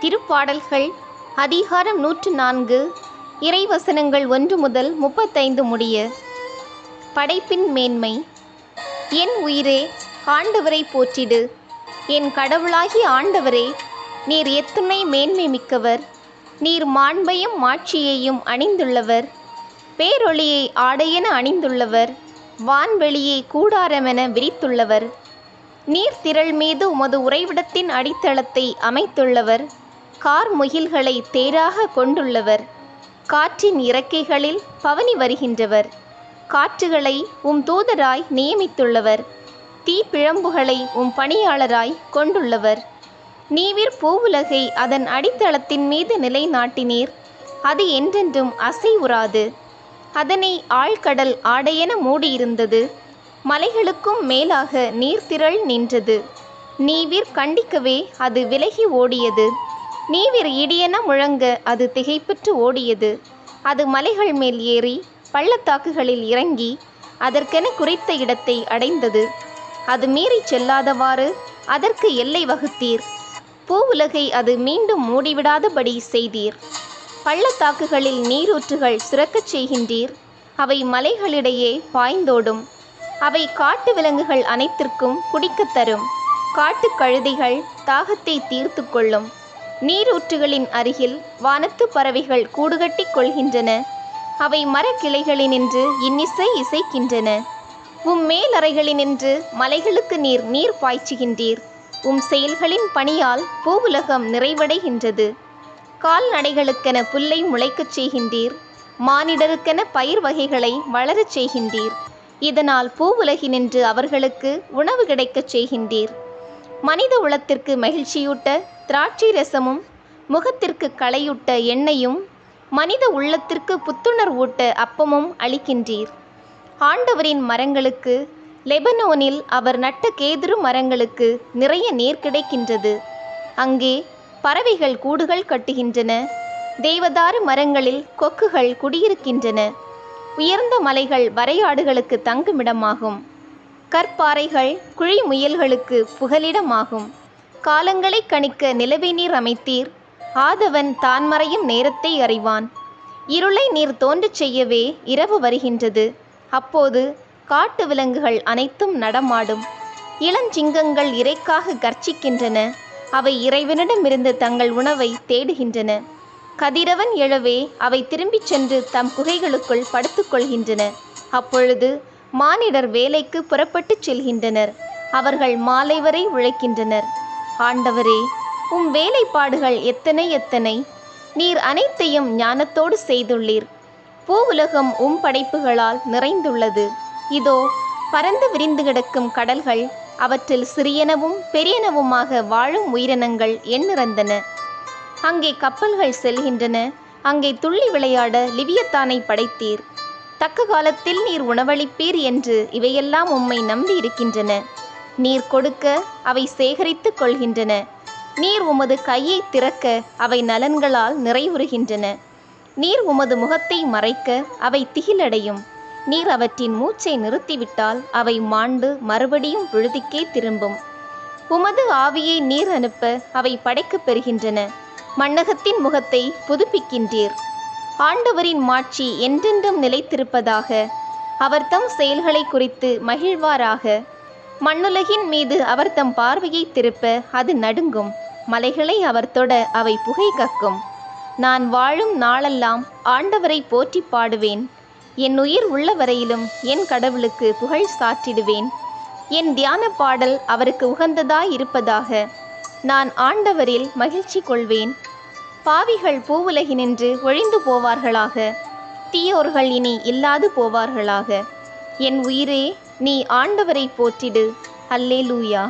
திருப்பாடல்கள் அதிகாரம் நூற்று நான்கு இறைவசனங்கள் ஒன்று முதல் முப்பத்தைந்து முடிய. படைப்பின் மேன்மை என் உயிரே ஆண்டவரை போற்றிடு. என் கடவுளாகி ஆண்டவரே நீர் எத்துணை மேன்மை மிக்கவர் நீர் மாண்பையும் மாட்சியையும் அணிந்துள்ளவர். பேரொளியை ஆடையென அணிந்துள்ளவர். வான்வெளியை கூடாரமென விரித்துள்ளவர். நீர் திரள் மீது உமது உறைவிடத்தின் அடித்தளத்தை அமைத்துள்ளவர். கார் முகில்களை தேராக கொண்டுள்ளவர். காற்றின் இறக்கைகளில் பவனி வருகின்றவர். காற்றுகளை உம் தூதராய் நியமித்துள்ளவர். தீப்பிழம்புகளை உம் பணியாளராய் கொண்டுள்ளவர். நீவிர் பூவுலகை அதன் அடித்தளத்தின் மீது நிலைநாட்டினீர். அது என்றென்றும் அசைவுறாது. அதனை ஆழ்கடல் ஆடையென மூடியிருந்தது. மலைகளுக்கும் மேலாக நீர்த்திரள் நின்றது. நீவிர் கண்டிக்கவே அது விலகி ஓடியது. நீவிர் இடியென முழங்க அது திகைப்புற்று ஓடியது. அது மலைகள் மேல் ஏறி பள்ளத்தாக்குகளில் இறங்கி அதற்கென குறித்த இடத்தை அடைந்தது. அது மீறிச் செல்லாதவாறு அதற்கு எல்லை வகுத்தீர். பூவுலகை அது மீண்டும் மூடிவிடாதபடி செய்தீர். பள்ளத்தாக்குகளில் நீரூற்றுகள் சுரக்கச் செய்கின்றீர். அவை மலைகளிடையே பாய்ந்தோடும். அவை காட்டு விலங்குகள் அனைத்திற்கும் குடிக்கத் தரும். காட்டுக் கழுதைகள் தாகத்தை தீர்த்து கொள்ளும். நீரூற்றுகளின் அருகில் வானத்து பறவைகள் கூடுகட்டிக் கொள்கின்றன. அவை மரக்கிளைகளினின்று இன்னிசை இசைக்கின்றன. உம் மேலறைகளினின்று மலைகளுக்கு நீர் நீர் பாய்ச்சுகின்றீர். உம் செயல்களின் பணியால் பூவுலகம் நிறைவடைகின்றது. கால்நடைகளுக்கென புல்லை முளைக்கச் செய்கின்றீர். மானிடருக்கென பயிர் வகைகளை வளரச் செய்கின்றீர். இதனால் பூவுலகினின்று அவர்களுக்கு உணவு கிடைக்கச் செய்கின்றீர். மனித உளத்திற்கு மகிழ்ச்சியூட்ட திராட்சை ரசமும் முகத்திற்கு களையூட்ட எண்ணெயும் மனித உள்ளத்திற்கு புத்துணர்வூட்ட அப்பமும் அளிக்கின்றீர். ஆண்டவரின் மரங்களுக்கு லெபனோனில் அவர் நட்ட கேதுரு மரங்களுக்கு நிறைய நீர் கிடைக்கின்றது. அங்கே பறவைகள் கூடுகள் கட்டுகின்றன. தேவதாரு மரங்களில் கொக்குகள் குடியிருக்கின்றன. உயர்ந்த மலைகள் வரையாடுகளுக்கு தங்குமிடமாகும். கற்பாறைகள் குழி முயல்களுக்கு புகலிடமாகும். காலங்களை கணிக்க நிலவை நீர் அமைத்தீர். ஆதவன் தான் மறையும் நேரத்தை அறிவான். இருளை நீர் தோன்றச் செய்யவே இரவு வருகின்றது. அப்போது காட்டு விலங்குகள் அனைத்தும் நடமாடும். இளஞ்சிங்கங்கள் இறைக்காக கர்ச்சிக்கின்றன. அவை இறைவனிடமிருந்து தங்கள் உணவை தேடுகின்றன. கதிரவன் எழவே அவை திரும்பிச் சென்று தம் குகைகளுக்குள் படுத்துக்கொள்கின்றன அப்பொழுது மானிடர் வேலைக்கு புறப்பட்டுச் செல்கின்றனர். அவர்கள் மாலை வரை உழைக்கின்றனர். ஆண்டவரே உம் வேலைப்பாடுகள் எத்தனை எத்தனை? நீர் அனைத்தையும் ஞானத்தோடு செய்துள்ளீர். பூவுலகம் உம் படைப்புகளால் நிறைந்துள்ளது. இதோ பரந்து விரிந்து கிடக்கும் கடல்கள் அவற்றில் சிறியனவும் பெரியனவுமாக வாழும் உயிரினங்கள் எண்ணிறந்தன. அங்கே கப்பல்கள் செல்கின்றன. அங்கே துள்ளி விளையாட லிவியத்தானை படைத்தீர். தக்க காலத்தில் நீர் உணவளிப்பீர் என்று இவையெல்லாம் உம்மை நம்பி இருக்கின்றன நீர் கொடுக்க அவை சேகரித்து கொள்கின்றன. நீர் உமது கையை திறக்க அவை நலன்களால் நிறைவுறுகின்றன. நீர் உமது முகத்தை மறைக்க அவை திகிலடையும். நீர் அவற்றின் மூச்சை நிறுத்திவிட்டால் அவை மாண்டு மறுபடியும் விழுதிக்கே திரும்பும். உமது ஆவியை நீர் அனுப்ப அவை படைக்கப் பெறுகின்றன. மண்ணகத்தின் முகத்தை புதுப்பிக்கின்றீர். ஆண்டவரின் மாட்சி என்றென்றும் நிலைத்திருப்பதாக. அவர் தம் செயல்களை குறித்து மகிழ்வாராக. மண்ணுலகின் மீது அவர் தம் பார்வையை திருப்ப அது நடுங்கும். மலைகளை அவர் தொட அவை புகை கக்கும். நான் வாழும் நாளெல்லாம் ஆண்டவரை போற்றி பாடுவேன். என் உயிர் உள்ள வரையிலும் என் கடவுளுக்கு புகழ் சாற்றிடுவேன். என் தியான பாடல் அவருக்கு உகந்ததாய் இருப்பதாக நான் ஆண்டவரில் மகிழ்ச்சி கொள்வேன். பாவிகள் பூவுலகினின்று ஒழிந்து போவார்களாக. தீயோர்கள் இனி இல்லாது போவார்களாக. என் உயிரே நீ ஆண்டவரை போற்றிடு. அல்லே லூயா